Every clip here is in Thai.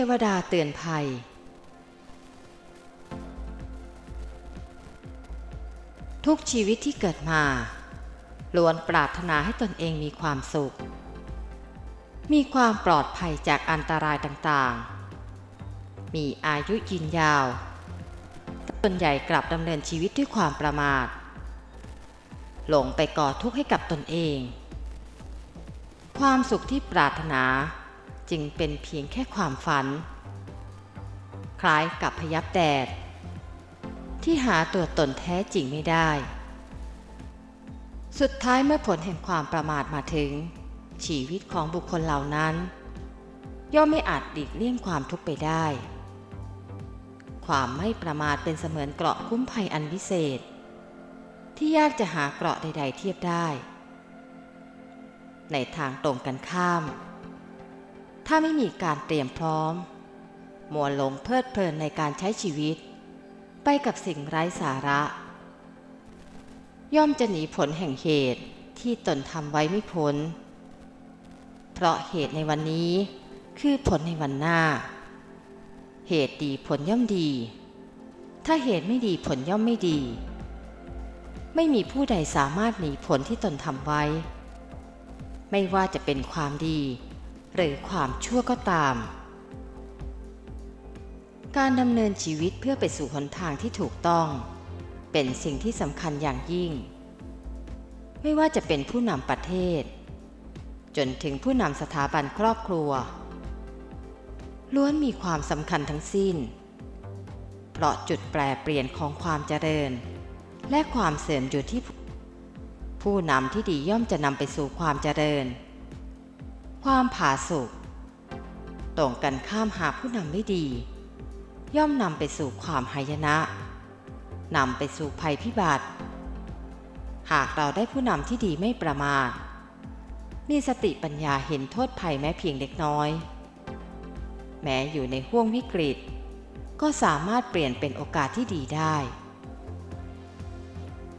เทวดาเตือนภัย ทุกชีวิตที่เกิดมาล้วนปรารถนาให้ตนเองมีความสุข มีความปลอดภัยจากอันตรายต่างๆ มีอายุยืนยาว ส่วนใหญ่กลับดำเนินชีวิตด้วยความประมาท หลงไปก่อทุกข์ให้กับตนเอง ความสุขที่ปรารถนา จึงเป็นเพียงแค่ความฝัน คล้ายกับพยับแดด ที่หาตัวตนแท้จริงไม่ได้ สุดท้ายเมื่อผลแห่งความประมาทมาถึง ชีวิตของบุคคลเหล่านั้น ย่อมไม่อาจหลีกเลี่ยงความทุกข์ไปได้ ความไม่ประมาทเป็นเสมือนเกราะคุ้มภัยอันวิเศษ ที่ยากจะหาเกราะใด ๆ เทียบได้ในทางตรงกันข้าม ถ้าไม่มีการเตรียมพร้อม มัวหลงเพลิดเพลินในการใช้ชีวิต ไปกับสิ่งไร้สาระ ย่อมจะหนีผลแห่งเหตุที่ตนทำไว้ไม่พ้น เพราะเหตุในวันนี้คือผลในวันหน้า เหตุดีผลย่อมดี ถ้าเหตุไม่ดีผลย่อมไม่ดี ไม่มีผู้ใดสามารถหนีผลที่ตนทำไว้ ไม่ว่าจะเป็นความดี หรือความชั่วก็ตาม การดำเนินชีวิตเพื่อไปสู่หนทางที่ถูกต้อง เป็นสิ่งที่สำคัญอย่างยิ่ง ไม่ว่าจะเป็นผู้นำประเทศ จนถึงผู้นำสถาบันครอบครัว ล้วนมีความสำคัญทั้งสิ้น เพราะจุดแปรเปลี่ยนของความเจริญ และความเสื่อมอยู่ที่ผู้นำที่ดีย่อมจะนำไปสู่ความเจริญ ความผาสุกตรงกันข้ามหากผู้นำไม่ดี ย่อมนำไปสู่ความหายนะนำไปสู่ภัยพิบัติ หากเราได้ผู้นำที่ดีไม่ประมาทมีสติปัญญาเห็นโทษภัยแม้เพียงเล็กน้อย แม้อยู่ในห่วงวิกฤต ก็สามารถเปลี่ยนเป็นโอกาสที่ดีได้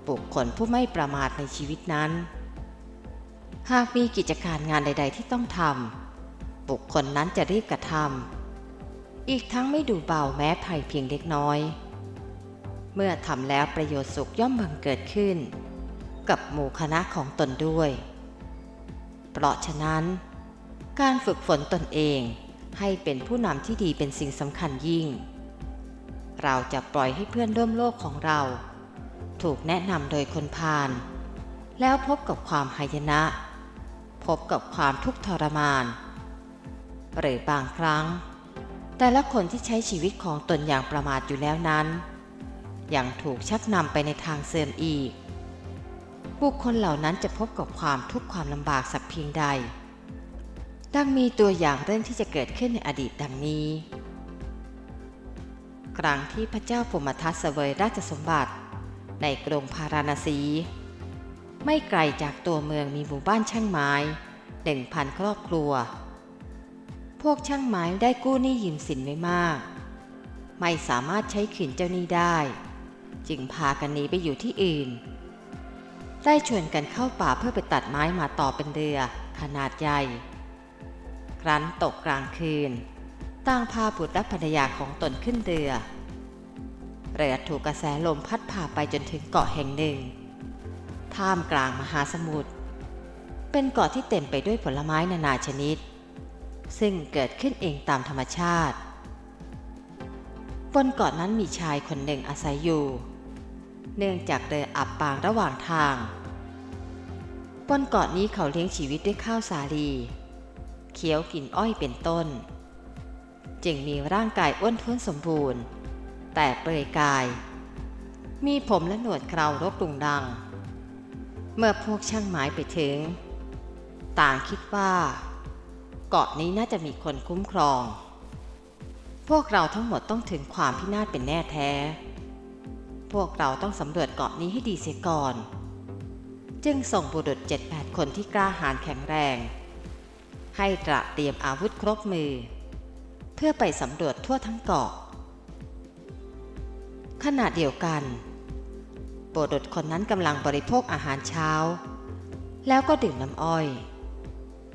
บุคคลผู้ไม่ประมาทในชีวิตนั้น หากมีกิจการงานใด ๆ ที่ต้องทำบุคคลนั้นจะรีบกระทำอีกทั้งไม่ดูเบาแม้ภัยเพียงเล็กน้อย เมื่อทำแล้วประโยชน์สุขย่อมบังเกิดขึ้น กับหมู่คณะของตนด้วย เพราะฉะนั้น การฝึกฝนตนเองให้เป็นผู้นำที่ดีเป็นสิ่งสำคัญยิ่ง เราจะปล่อยให้เพื่อนร่วมโลกของเรา ถูกแนะนำโดยคนพาลแล้วพบกับความหายนะ พบกับความทุกข์ทรมาน หรือบางครั้ง แต่ละคนที่ใช้ชีวิตของตนอย่างประมาทอยู่แล้วนั้น ยังถูกชักนำไปในทางเสื่อมอีก บุคคลเหล่านั้นจะพบกับความทุกข์ความลำบากสักเพียงใด ดังมีตัวอย่างเรื่องที่จะเกิดขึ้นในอดีตดังนี้ ครั้งที่พระเจ้าพมทัตเสวยราชสมบัติในกรุงพาราณสี ไม่ไกลจากตัวเมืองมีหมู่บ้านช่างไม้หนึ่งพันครอบครัว พวกช่างไม้ได้กู้หนี้ยืมสินไว้มาก ไม่สามารถใช้ขืนเจ้าหนี้ได้ จึงพากันหนีไปอยู่ที่อื่น ได้ชวนกันเข้าป่าเพื่อไปตัดไม้มาต่อเป็นเรือขนาดใหญ่ ครั้นตกกลางคืน ต่างพาบุตรและภรรยาของตนขึ้นเรือ เรือถูกกระแสลมพัดพาไปจนถึงเกาะแห่งหนึ่ง ท่ามกลางมหาสมุทรเป็นเกาะที่เต็มไปด้วยผลไม้นานาชนิด ซึ่งเกิดขึ้นเองตามธรรมชาติ บนเกาะนั้นมีชายคนหนึ่งอาศัยอยู่ เนื่องจากเรืออับปางระหว่างทาง บนเกาะนี้เขาเลี้ยงชีวิตด้วยข้าวสาลีเคี้ยวกินอ้อยเป็นต้น จึงมีร่างกายอ้วนท้วนสมบูรณ์ แต่เปลือยกาย มีผมและหนวดเครารกรุงดัง เมื่อพวกช่างไม้ไปถึง ต่างคิดว่า เกาะนี้น่าจะมีคนคุ้มครอง พวกเราทั้งหมดต้องถึงความพินาศเป็นแน่แท้ พวกเราต้องสำรวจเกาะนี้ให้ดีเสียก่อน จึงส่งบุรุษเจ็ดแปดคนที่กล้าหาญแข็งแรง ให้ตระเตรียมอาวุธครบมือ เพื่อไปสำรวจทั่วทั้งเกาะขณะเดียวกัน บุรุษคนนั้นกำลังบริโภคอาหารเช้า แล้วก็ดื่มน้ำอ้อย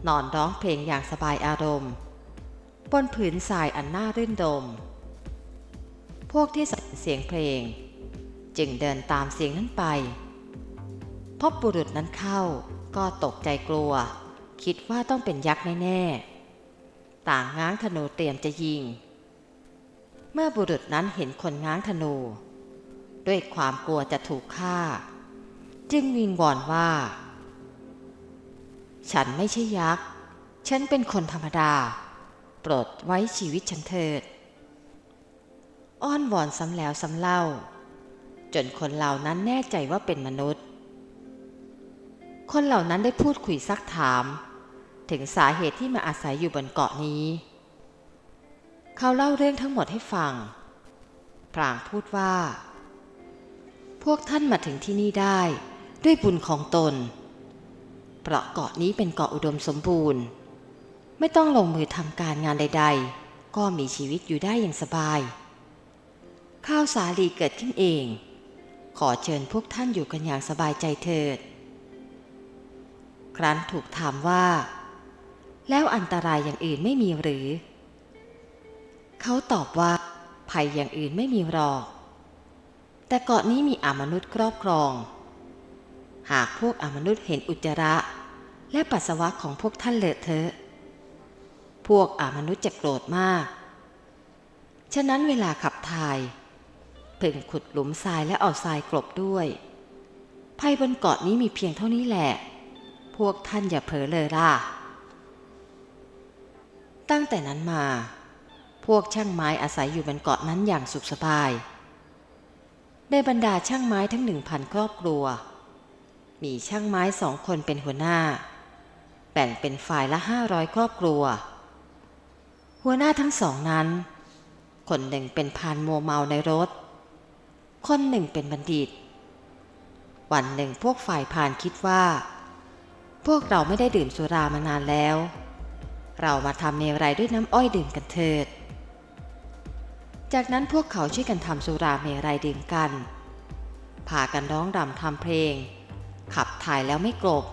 นอนร้องเพลงอย่างสบายอารมณ์ บนผืนทรายอันน่ารื่นรมพวกที่สันเสียงเพลง จึงเดินตามเสียงนั้นไป พบบุรุษนั้นเข้าก็ตกใจกลัว คิดว่าต้องเป็นยักษ์แน่ๆ ต่างง้างธนูเตรียมจะยิง เมื่อบุรุษนั้นเห็นคนง้างธนู ด้วยความกลัวจะถูกฆ่า จึงวิงวอนว่า ฉันไม่ใช่ยักษ์ ฉันเป็นคนธรรมดา โปรดไว้ชีวิตฉันเถิด อ้อนวอนซ้ำแล้วซ้ำเล่า จนคนเหล่านั้นแน่ใจว่าเป็นมนุษย์ คนเหล่านั้นได้พูดคุยซักถาม ถึงสาเหตุที่มาอาศัยอยู่บนเกาะนี้ เขาเล่าเรื่องทั้งหมดให้ฟังพรางพูดว่า พวกท่านมาถึงที่นี่ได้ด้วยบุญของตน เพราะเกาะนี้เป็นเกาะอุดมสมบูรณ์ ไม่ต้องลงมือทำการงานใด ๆ ก็มีชีวิตอยู่ได้อย่างสบาย ข้าวสาลีเกิดขึ้นเอง ขอเชิญพวกท่านอยู่กันอย่างสบายใจเถิด ครั้นถูกถามว่า แล้วอันตรายอย่างอื่นไม่มีหรือ เขาตอบว่าภัยอย่างอื่นไม่มีหรอก แต่เกาะนี้มีอมนุษย์ครอบครอง หากพวกอมนุษย์เห็นอุจจาระ และปัสสาวะของพวกท่านเลอะเทอะ พวกอมนุษย์จะโกรธมาก ฉะนั้นเวลาขับถ่ายพึงขุดหลุมทรายและเอาทรายกลบด้วย ภัยบนเกาะนี้มีเพียงเท่านี้แหละ พวกท่านอย่าเผลอเลยล่ะ ตั้งแต่นั้นมา พวกช่างไม้อาศัยอยู่บนเกาะนั้นอย่างสุขสบาย ในบรรดาช่างไม้ทั้งหนึ่งพันครอบครัว มีช่างไม้สองคนเป็นหัวหน้า แบ่งเป็นฝ่ายละห้าร้อยครอบครัว หัวหน้าทั้งสองนั้น คนหนึ่งเป็นพานมัวเมาในรถ คนหนึ่งเป็นบัณฑิต วันหนึ่งพวกฝ่ายพานคิดว่า พวกเราไม่ได้ดื่มสุรามานานแล้ว เรามาทำเมรัยด้วยน้ำอ้อยดื่มกันเถิด จากนั้นพวกเขาช่วยกันทำสุราเมรัยดื่มกัน พากันร้องรำทำเพลง ขับถ่ายแล้วไม่กลบ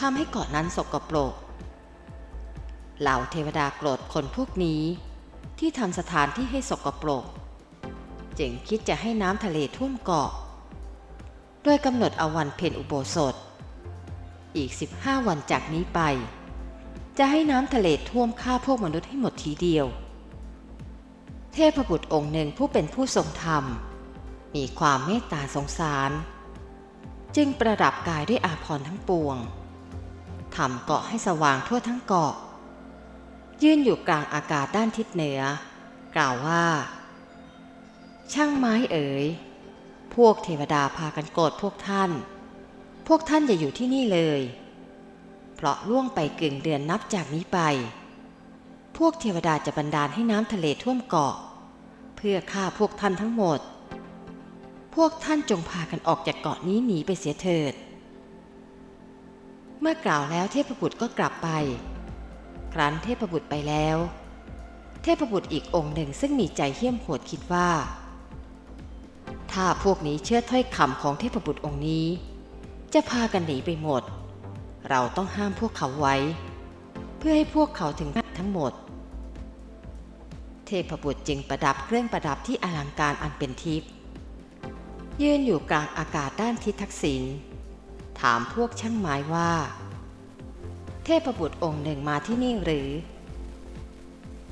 ทำให้เกาะนั้นสกปรก เหล่าเทวดาโกรธคนพวกนี้ที่ทำสถานที่ให้สกปรก จึงคิดจะให้น้ำทะเลท่วมเกาะ โดยกำหนดเอาวันเพ็ญอุโบสถ อีก 15 วันจากนี้ไป จะให้น้ำทะเลท่วมฆ่าพวกมนุษย์ให้หมดทีเดียว เทพบุตรองค์หนึ่งผู้เป็นผู้ทรงธรรม มีความเมตตาสงสาร จึงประดับกายด้วยอาภรณ์ทั้งปวงทำเกาะให้สว่างทั่วทั้งเกาะ ยื่นอยู่กลางอากาศด้านทิศเหนือ กล่าวว่า ช่างไม้เอ๋ย พวกเทวดาพากันโกรธพวกท่าน พวกท่านอย่าอยู่ที่นี่เลย เพราะล่วงไปกึ่งเดือนนับจากนี้ไป วกเทวดาจะบันดาลให้น้ำทะเลท่วมเกาะ เพื่อฆ่าพวกท่านทั้งหมด พวกท่านจงพากันออกจากเกาะนี้หนีไปเสียเถิด เมื่อกล่าวแล้วเทพบุตรก็กลับไป ครั้นเทพบุตรไปแล้ว เทพบุตรอีกองค์หนึ่งซึ่งมีใจเหี้ยมโหดคิดว่า ถ้าพวกนี้เชื่อถ้อยคำของเทพบุตรองค์นี้ จะพากันหนีไปหมด เราต้องห้ามพวกเขาไว้ เพื่อให้พวกเขาถึงทั้งหมด พบุตรจึงประดับเครื่องประดับที่อลังการอันเป็นทิพย์ยืนอยู่กลางอากาศด้านทิศทักษิณถามพวกช่างไม้ว่า เทพบุตรองค์หนึ่งมาที่นี่หรือ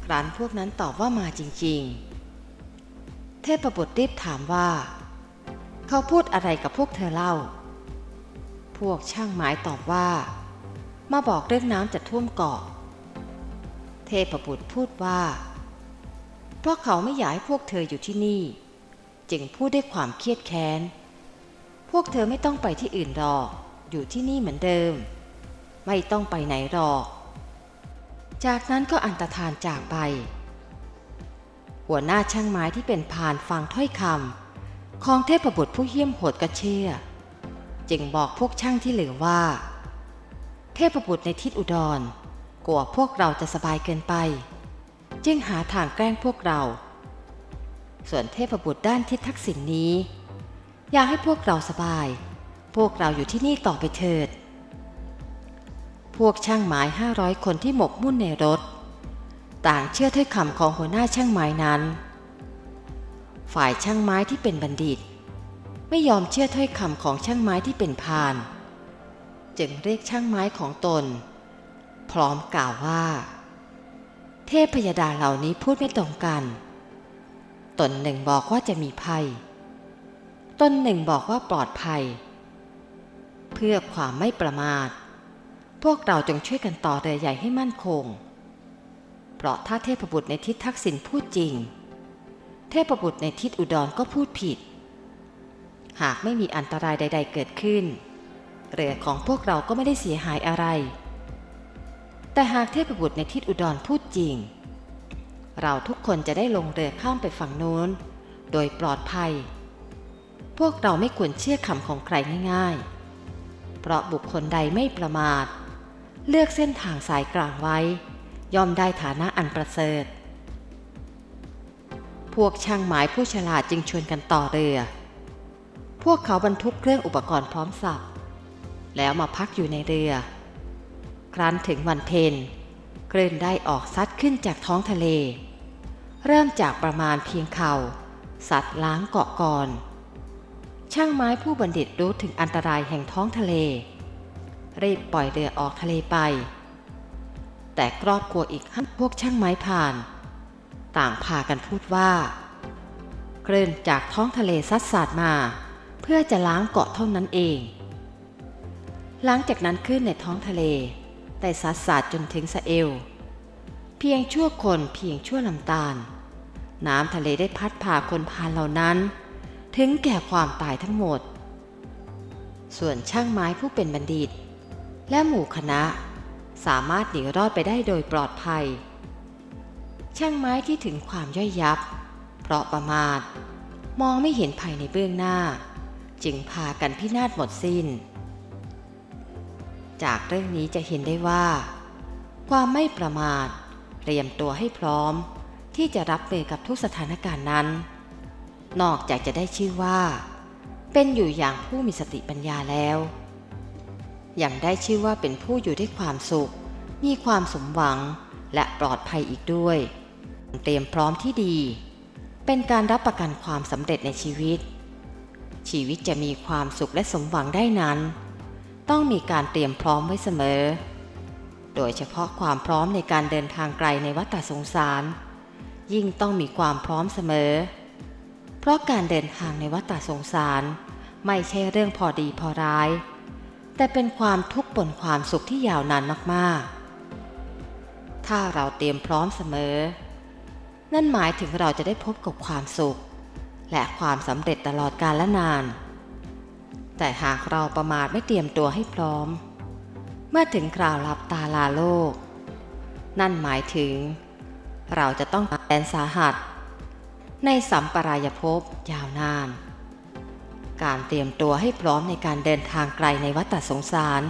ครั้นพวกนั้นตอบว่ามาจริง ๆ เทพบุตรรีบถามว่า เขาพูดอะไรกับพวกเธอเล่า พวกช่างไม้ตอบว่า มาบอกเรื่องน้ำจะท่วมเกาะ เทพบุตรพูดว่า เพราะเขาไม่อยากให้พวกเธออยู่ที่นี่ จึงพูดด้วยความเครียดแค้น พวกเธอไม่ต้องไปที่อื่นหรอก อยู่ที่นี่เหมือนเดิม ไม่ต้องไปไหนหรอก จากนั้นก็อันตรธานจากไป หัวหน้าช่างไม้ที่เป็นพานฟังถ้อยคำของเทพบุตรผู้เหี้ยมโหดก็เชื่อ จึงบอกพวกช่างที่เหลือว่า เทพบุตรในทิศอุดรกลัวพวกเราจะสบายเกินไป จึงหาทางแกล้งพวกเรา ส่วนเทพบุตรด้านทิศทักษิณนนี้ อยากให้พวกเราสบาย พวกเราอยู่ที่นี่ต่อไปเถิด พวกช่างไม้ห้าร้อยคนที่หมกมุ่นในรถ ต่างเชื่อถ้อยคำของหัวหน้าช่างไม้นั้น ฝ่ายช่างไม้ที่เป็นบัณฑิต ไม่ยอมเชื่อถ้อยคำของช่างไม้ที่เป็นพาน จึงเรียกช่างไม้ของตน พร้อมกล่าวว่า เทพพยดาเหล่านี้พูดไม่ตรงกัน ตนหนึ่งบอกว่าจะมีภัย ตนหนึ่งบอกว่าปลอดภัย เพื่อความไม่ประมาท พวกเราจงช่วยกันต่อเรือใหญ่ให้มั่นคง เพราะถ้าเทพบุตรในทิศทักษิณพูดจริง เทพบุตรในทิศอุดรก็พูดผิด หากไม่มีอันตรายใด ๆ เกิดขึ้น เรือของพวกเราก็ไม่ได้เสียหายอะไร แต่หากเทพบุตรในทิศอุดรพูดจริง เราทุกคนจะได้ลงเรือข้ามไปฝั่งโน้น โดยปลอดภัย พวกเราไม่ควรเชื่อคำของใครง่ายๆ เพราะบุคคลใดไม่ประมาท เลือกเส้นทางสายกลางไว้ ย่อมได้ฐานะอันประเสริฐ พวกช่างไม้ผู้ฉลาดจึงชวนกันต่อเรือ พวกเขาบรรทุกเครื่องอุปกรณ์พร้อมสับแล้วมาพักอยู่ในเรือ ครั้นถึงวันเพ็ญคลื่นได้ออกซัดขึ้นจากท้องทะเล เริ่มจากประมาณเพียงเข่า สัตว์ล้างเกาะก่อน ช่างไม้ผู้บัณฑิตรู้ถึงอันตรายแห่งท้องทะเล รีบปล่อยเรือออกทะเลไป แต่ครอบครัวอีกห้าพวกช่างไม้ผ่าน ต่างพากันพูดว่าคลื่นจากท้องทะเลซัดสาดมา เพื่อจะล้างเกาะเท่านั้นเอง หลังจากนั้นคลื่นในท้องทะเล ได้ซัดสาดจนถึงสะเอว เพียงชั่วคนเพียงชั่วลำตาล น้ำทะเลได้พัดพาคนพานเหล่านั้น ถึงแก่ความตายทั้งหมด ส่วนช่างไม้ผู้เป็นบัณฑิต และหมู่คณะสามารถหนีรอดไปได้โดยปลอดภัย ช่างไม้ที่ถึงความย่อยยับ เพราะประมาทมองไม่เห็นภัยในเบื้องหน้า จึงพากันพินาศหมดสิ้น จากเรื่องนี้จะเห็นได้ว่า ความไม่ประมาทเตรียมตัวให้พร้อม ที่จะรับมือกับทุกสถานการณ์นั้น นอกจากจะได้ชื่อว่า เป็นอยู่อย่างผู้มีสติปัญญาแล้วยังได้ชื่อว่าเป็นผู้อยู่ด้วยความสุข มีความสมหวังและปลอดภัยอีกด้วย เตรียมพร้อมที่ดี เป็นการรับประกันความสำเร็จในชีวิต ชีวิตจะมีความสุขและสมหวังได้นั้น ต้องมีการเตรียมพร้อมไว้เสมอ โดยเฉพาะความพร้อมในการเดินทางไกลในวัฏสงสาร ยิ่งต้องมีความพร้อมเสมอ เพราะการเดินทางในวัฏสงสาร ไม่ใช่เรื่องพอดีพอร้าย แต่เป็นความทุกข์ปนความสุขที่ยาวนานมากๆ ถ้าเราเตรียมพร้อมเสมอ นั่นหมายถึงเราจะได้พบกับความสุข และความสำเร็จตลอดกาลและนาน แต่หากเราประมาทไม่เตรียมตัวให้พร้อม เมื่อถึงคราวหลับตาลาโลก นั่นหมายถึง เราจะต้องแสนสาหัส ในสัมปรายภพยาวนาน การเตรียมตัวให้พร้อมในการเดินทางไกลในวัฏสงสาร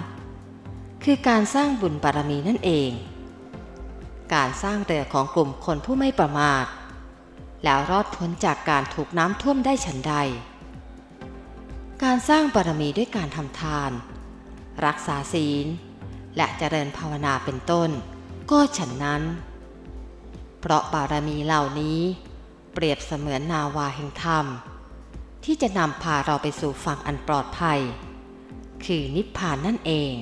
คือการสร้างบุญบารมีนั่นเอง การสร้างเรือของกลุ่มคนผู้ไม่ประมาทแล้วรอดพ้นจากการถูกน้ำท่วมได้ฉันใด การสร้างบารมีด้วยการทำทาน รักษาศีล และเจริญภาวนาเป็นต้น ก็ฉันนั้น เพราะบารมีเหล่านี้ เปรียบเสมือนนาวาแห่งธรรม ที่จะนำพาเราไปสู่ฝั่งอันปลอดภัย คือนิพพานนั่นเอง